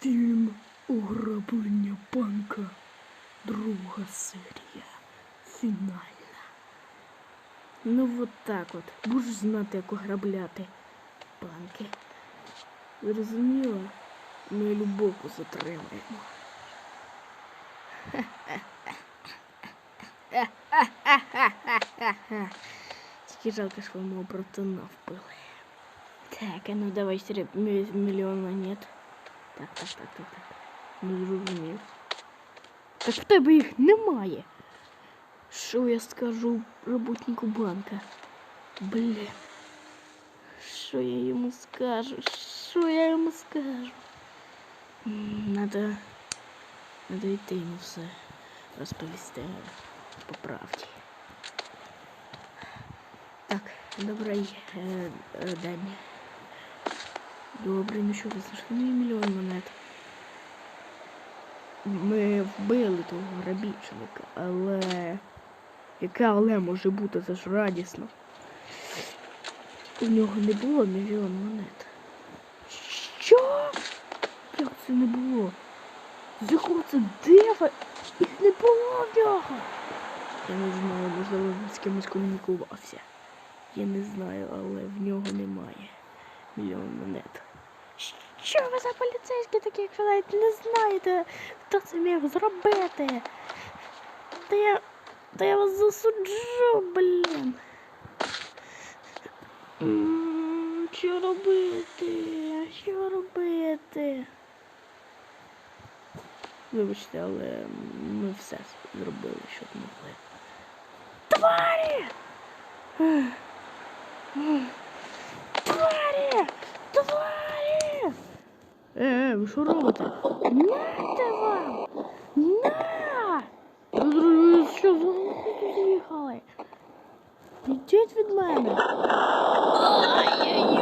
Фільм Ограблення банка. Друга серія. Фінальна. Ну от так от. Будеш знати, як ограбляти банки. Зрозуміло? Ми любовку затримаємо. Тільки жалко, що ви мого братана вбили. Так, а ну давай мільйон монет. Так, так, так, так, так. Не зрозумів. Так в тебе їх немає. Що я скажу роботнику банка? Блін. Що я йому скажу? Що я йому скажу? Надо. Надо йти йому все розповісти по правді. Так, добрий е, день. Добре, ну що ви знайшли мій мільйон монет. Ми вбили того грабіжника, але яке але може бути, це ж радісно. У нього не було мільйон монет. Що? Як це не було? З якого це дива? Їх не було в нього. Я не знаю, можливо, він з кимось комунікувався. Я не знаю, але в нього немає мільйон монет. Що ви за поліцейські такі, якщо навіть не знаєте, хто це міг зробити? Та я. Та я вас засуджу, блін. М, Що робити? Що робити? Вибачте, але ми все зробили, що могли. Тварі! Тварі! Тварі! Е, ви що робите? Нате вам! На! Ви ви що, взагалі тут з'їхали? Ідіть від мене! Ай,